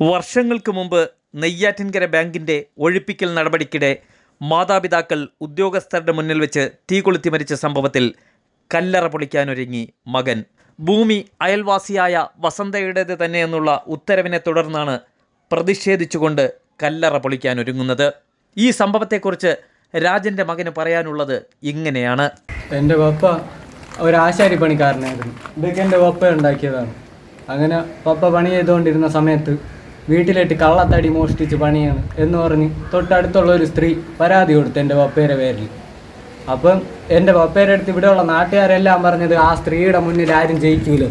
വർഷങ്ങൾക്ക് മുമ്പ് നെയ്യാറ്റിൻകര ബാങ്കിന്റെ ഒഴിപ്പിക്കൽ നടപടിക്കിടെ മാതാപിതാക്കൾ ഉദ്യോഗസ്ഥരുടെ മുന്നിൽ വെച്ച് തീ കൊളുത്തി മരിച്ച സംഭവത്തിൽ കല്ലറ പൊളിക്കാനൊരുങ്ങി മകൻ. ഭൂമി അയൽവാസിയായ വസന്തയുടേത് തന്നെയെന്നുള്ള ഉത്തരവിനെ തുടർന്നാണ് പ്രതിഷേധിച്ചുകൊണ്ട് കല്ലറ പൊളിക്കാനൊരുങ്ങുന്നത്. ഈ സംഭവത്തെക്കുറിച്ച് രാജന്റെ മകന് പറയാനുള്ളത് ഇങ്ങനെയാണ്. എന്റെ പപ്പ ഒരു ആശാരി പണിക്കാരനായിരുന്നു. ഇതൊക്കെ എന്റെ പപ്പ ഉണ്ടാക്കിയതാണ്. അങ്ങനെ പപ്പ പണി ചെയ്തുകൊണ്ടിരുന്ന സമയത്ത് വീട്ടിലിട്ട് കള്ളത്തടി മോഷ്ടിച്ച് പണിയാണ് എന്ന് പറഞ്ഞ് തൊട്ടടുത്തുള്ള ഒരു സ്ത്രീ പരാതി കൊടുത്തു എന്റെ പപ്പേരെ പേരിൽ. അപ്പം എന്റെ പപ്പേരെ അടുത്ത് ഇവിടെയുള്ള നാട്ടുകാരെല്ലാം പറഞ്ഞത് ആ സ്ത്രീയുടെ മുന്നിൽ ആരും ജയിക്കൂല.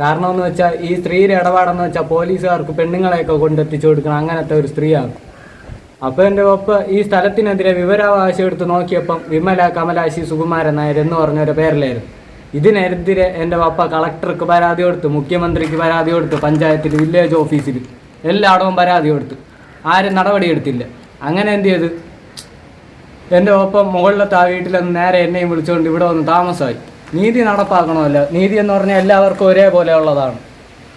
കാരണം എന്ന് വെച്ചാൽ ഈ സ്ത്രീയുടെ ഇടപാടെന്ന് വെച്ചാൽ പോലീസുകാർക്ക് പെണ്ണുങ്ങളെയൊക്കെ കൊണ്ടെത്തിച്ചു കൊടുക്കണം അങ്ങനത്തെ ഒരു സ്ത്രീയാണ്. അപ്പോൾ എന്റെ ഒപ്പ ഈ സ്ഥലത്തിനെതിരെ വിവരാവകാശം എടുത്ത് നോക്കിയപ്പം വിമല കമലാശി സുകുമാരൻ നായർ എന്ന് പറഞ്ഞൊരു പേരിലായിരുന്നു. ഇതിനെതിരെ എന്റെ പപ്പ കളക്ടർക്ക് പരാതി കൊടുത്ത് മുഖ്യമന്ത്രിക്ക് പരാതി കൊടുത്ത് പഞ്ചായത്തിൽ വില്ലേജ് ഓഫീസിൽ. എല്ലായിടവും പരാതി കൊടുത്തു ആരും നടപടിയെടുത്തില്ല അങ്ങനെ എന്ത് ചെയ്ത്? എന്റെ ഒപ്പം മുകളിലത്തെ ആ വീട്ടിലൊന്ന് നേരെ എന്നെയും വിളിച്ചുകൊണ്ട് ഇവിടെ വന്ന് താമസമായി. നീതി നടപ്പാക്കണമല്ല. നീതി എന്ന് പറഞ്ഞാൽ എല്ലാവർക്കും ഒരേപോലെ ഉള്ളതാണ്.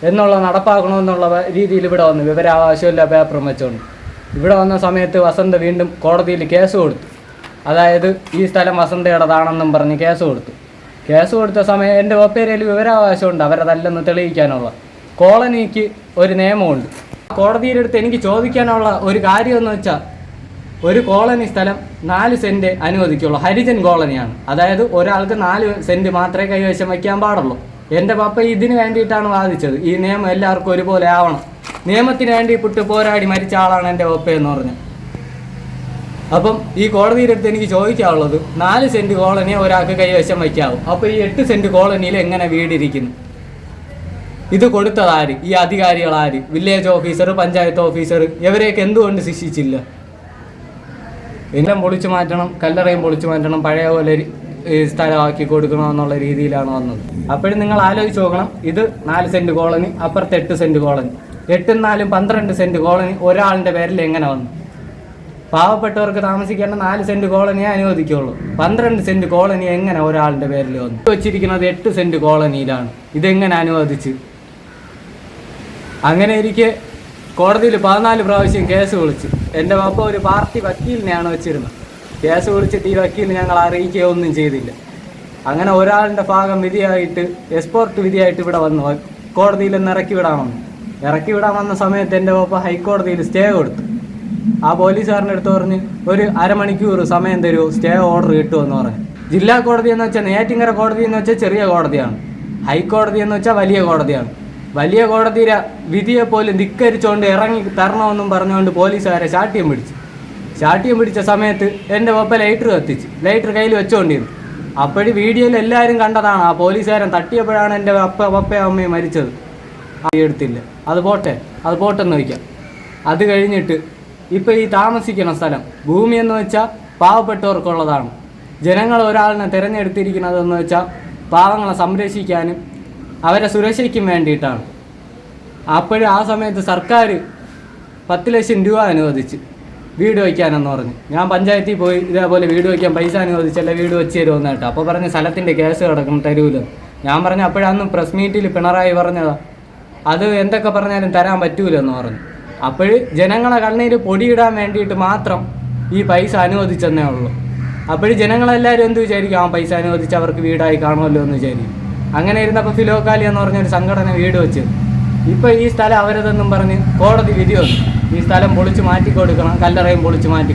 എന്നുള്ള നടപ്പാക്കണമെന്നുള്ള രീതിയിൽ ഇവിടെ വന്ന് വിവരാവകാശമില്ല പേപ്പറും വെച്ചുകൊണ്ട് ഇവിടെ വന്ന സമയത്ത് വസന്ത വീണ്ടും കോടതിയിൽ കേസ് കൊടുത്തു. അതായത് ഈ സ്ഥലം വസന്തയുടേതാണെന്നും പറഞ്ഞ് കേസ് കൊടുത്തു. കേസ് കൊടുത്ത സമയം എന്റെ ഒപ്പേരയിൽ വിവരാവകാശമുണ്ട്. അവരതല്ലെന്ന് തെളിയിക്കാനുള്ള. കോളനിക്ക് ഒരു നിയമമുണ്ട്. കോടതിയുടെ അടുത്ത് എനിക്ക് ചോദിക്കാനുള്ള ഒരു കാര്യം എന്ന് വെച്ചാൽ ഒരു കോളനി സ്ഥലം നാല് സെന്റ് അനുവദിക്കുള്ളൂ. ഹരിജൻ കോളനിയാണ്. അതായത് ഒരാൾക്ക് നാല് സെന്റ് മാത്രമേ കൈവശം വയ്ക്കാൻ പാടുള്ളൂ. എന്റെ പപ്പ ഇതിന് വേണ്ടിയിട്ടാണ് വാദിച്ചത്. ഈ നിയമം എല്ലാവർക്കും ഒരുപോലെ ആവണം. നിയമത്തിന് വേണ്ടി പുട്ട് പോരാടി മരിച്ച ആളാണ് എന്റെ പപ്പ എന്ന് പറഞ്ഞത് അപ്പം ഈ കോടതിയുടെ അടുത്ത് എനിക്ക് ചോദിക്കാനുള്ളത് നാല് സെന്റ് കോളനിയെ ഒരാൾക്ക് കൈവശം വയ്ക്കാവും. അപ്പോൾ ഈ എട്ട് സെന്റ് കോളനിയിൽ എങ്ങനെ വീടിരിക്കുന്നു? ഇത് കൊടുത്തതാര് ഈ അധികാരികളാര് വില്ലേജ് ഓഫീസർ പഞ്ചായത്ത് ഓഫീസർ ഇവരെയൊക്കെ എന്തുകൊണ്ട് ശിക്ഷിച്ചില്ല? എല്ലാം പൊളിച്ചു മാറ്റണം കല്ലറയും പൊളിച്ചു മാറ്റണം പഴയ പോലെ സ്ഥലമാക്കി കൊടുക്കണം എന്നുള്ള രീതിയിലാണ് വന്നത്. അപ്പോഴും നിങ്ങൾ ആലോചിച്ച് നോക്കണം ഇത് നാല് സെന്റ് കോളനി അപ്പുറത്ത് എട്ട് സെന്റ് കോളനി. എട്ടും നാലും പന്ത്രണ്ട് സെന്റ് കോളനി ഒരാളിന്റെ പേരിൽ എങ്ങനെ വന്നു? പാവപ്പെട്ടവർക്ക് താമസിക്കേണ്ട നാല് സെന്റ് കോളനിയെ അനുവദിക്കുള്ളൂ. പന്ത്രണ്ട് സെന്റ് കോളനി എങ്ങനെ ഒരാളുടെ പേരിൽ വന്നു? വെച്ചിരിക്കുന്നത് എട്ട് സെന്റ് കോളനിയിലാണ്. ഇതെങ്ങനെ അനുവദിച്ച്? അങ്ങനെ ഇരിക്കെ കോടതിയിൽ പതിനാല് പ്രാവശ്യം കേസ് വിളിച്ചു. എന്റെ പപ്പ ഒരു പാർട്ടി വക്കീലിനെയാണ് വെച്ചിരുന്നത്. കേസ് വിളിച്ചിട്ട് ഈ വക്കീലിനെ ഞങ്ങൾ അറിയിക്കുകയൊന്നും ചെയ്തില്ല. അങ്ങനെ ഒരാളുടെ ഭാഗം വിധിയായിട്ട് എക്സ്പോർട്ട് വിധിയായിട്ട് ഇവിടെ വന്നു. കോടതിയിൽ നിന്ന് ഇറക്കി വിടാമെന്ന് ഇറക്കി വിടാൻ വന്ന സമയത്ത് എന്റെ പപ്പ ഹൈക്കോടതിയിൽ സ്റ്റേ കൊടുത്തു. ആ പോലീസുകാരന്റെ അടുത്ത് പറഞ്ഞ് ഒരു അരമണിക്കൂർ സമയം തരുമോ സ്റ്റേ ഓർഡർ കിട്ടുമെന്ന് പറഞ്ഞു. ജില്ലാ കോടതി എന്ന് വെച്ചാൽ നെയ്യാറ്റിങ്കര കോടതി എന്ന് വെച്ചാൽ ചെറിയ കോടതിയാണ്. ഹൈക്കോടതി എന്ന് വെച്ചാൽ വലിയ കോടതിയാണ്. വലിയ കോടതിയിലെ പോലും ധിക്കരിച്ചുകൊണ്ട് ഇറങ്ങി തരണമെന്നും പറഞ്ഞുകൊണ്ട് പോലീസുകാരെ ചാട്ടിയം പിടിച്ചു. ചാട്ടിയം പിടിച്ച സമയത്ത് എന്റെ പപ്പ ലൈറ്റർ കത്തിച്ച് ലൈറ്റർ കയ്യിൽ വെച്ചുകൊണ്ടിരുന്നു അപ്പോഴും വീഡിയോയിൽ എല്ലാവരും കണ്ടതാണ് ആ പോലീസുകാരൻ തട്ടിയപ്പോഴാണ് എന്റെ അപ്പ പപ്പയും അമ്മയും മരിച്ചത്. എടുത്തില്ല. അത് പോട്ടെ അത് പോട്ടെന്ന് വയ്ക്കാം. അത് കഴിഞ്ഞിട്ട് ഇപ്പോൾ ഈ താമസിക്കുന്ന സ്ഥലം ഭൂമി എന്ന് വെച്ചാൽ പാവപ്പെട്ടവർക്കുള്ളതാണ്. ജനങ്ങൾ ഒരാളിനെ തിരഞ്ഞെടുത്തിരിക്കുന്നതെന്ന് വെച്ചാൽ പാവങ്ങളെ സംരക്ഷിക്കാനും അവരെ സുരക്ഷയ്ക്കും വേണ്ടിയിട്ടാണ്. അപ്പോഴും ആ സമയത്ത് സർക്കാർ പത്ത് ലക്ഷം രൂപ അനുവദിച്ച് വീട് വയ്ക്കാനെന്ന് പറഞ്ഞു. ഞാൻ പഞ്ചായത്തിൽ പോയി ഇതേപോലെ വീട് വയ്ക്കാൻ പൈസ അനുവദിച്ചല്ല വീട് വെച്ച് തരുമെന്ന് കേട്ടോ. അപ്പോൾ പറഞ്ഞ് സ്ഥലത്തിന്റെ കേസ് കിടക്കും തരൂല? ഞാൻ പറഞ്ഞ അപ്പോഴന്ന് പ്രസ് മീറ്റിൽ പിണറായി പറഞ്ഞതാ. അത് എന്തൊക്കെ പറഞ്ഞാലും തരാൻ പറ്റൂലെന്ന് പറഞ്ഞു. അപ്പോൾ ജനങ്ങളെ കണ്ണീര് പൊടിയിടാൻ വേണ്ടിയിട്ട് മാത്രം ഈ പൈസ അനുവദിച്ചെന്നേ ഉള്ളൂ. അപ്പോൾ ജനങ്ങളെല്ലാവരും എന്ത് വിചാരിക്കും? ആ പൈസ അനുവദിച്ച് അവർക്ക് വീടായി കാണുമല്ലോ എന്ന് വിചാരിക്കും. അങ്ങനെ ഇരുന്നപ്പോൾ ഫിലോക്കാലി എന്ന് പറഞ്ഞൊരു സംഘടന വീട് വെച്ച് ഇപ്പോൾ ഈ സ്ഥലം അവരതെന്നും പറഞ്ഞ് കോടതി വിധി വന്നു ഈ സ്ഥലം പൊളിച്ച് മാറ്റി കൊടുക്കണം കല്ലറയും പൊളിച്ച് മാറ്റി.